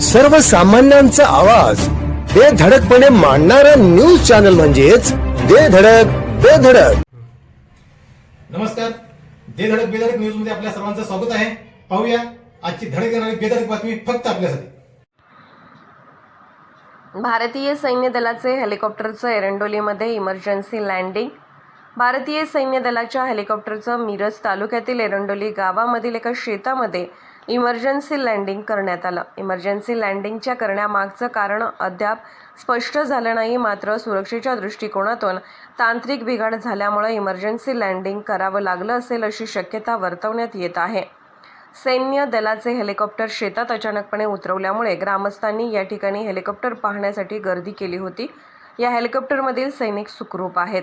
सर्वसामान्यांचा आवाज. बेधडकपणे मांडणारा न्यूज चॅनल म्हणजेच बेधडक बेधडक नमस्कार. दे धडक बेधडक न्यूजमध्ये आपल्या सर्वांचं स्वागत आहे. पाहूया आजची धडक येणारी बेधडक बातमी फक्त आपल्यासाठी. भारतीय सैन्य दलाचे हेलिकॉप्टरचं एरंडोलीमध्ये इमर्जन्सी लँडिंग भारतीय सैन्य दलाच्या हेलिकॉप्टरचं मिरज तालुक्यातील एरंडोली गावामधील एका शेतामध्ये इमर्जन्सी लँडिंग करण्यात आलं. इमर्जन्सी लँडिंगच्या करण्यामागचं कारण अद्याप स्पष्ट झालं नाही मात्र सुरक्षेच्या दृष्टिकोनातून तांत्रिक बिघाड झाल्यामुळे इमर्जन्सी लँडिंग करावं लागलं असेल अशी शक्यता वर्तवण्यात येत आहे. सैन्य दलाचे हेलिकॉप्टर शेतात अचानकपणे उतरवल्यामुळे ग्रामस्थांनी या ठिकाणी हेलिकॉप्टर पाहण्यासाठी गर्दी केली होती. या हेलिकॉप्टरमधील सैनिक सुखरूप आहेत.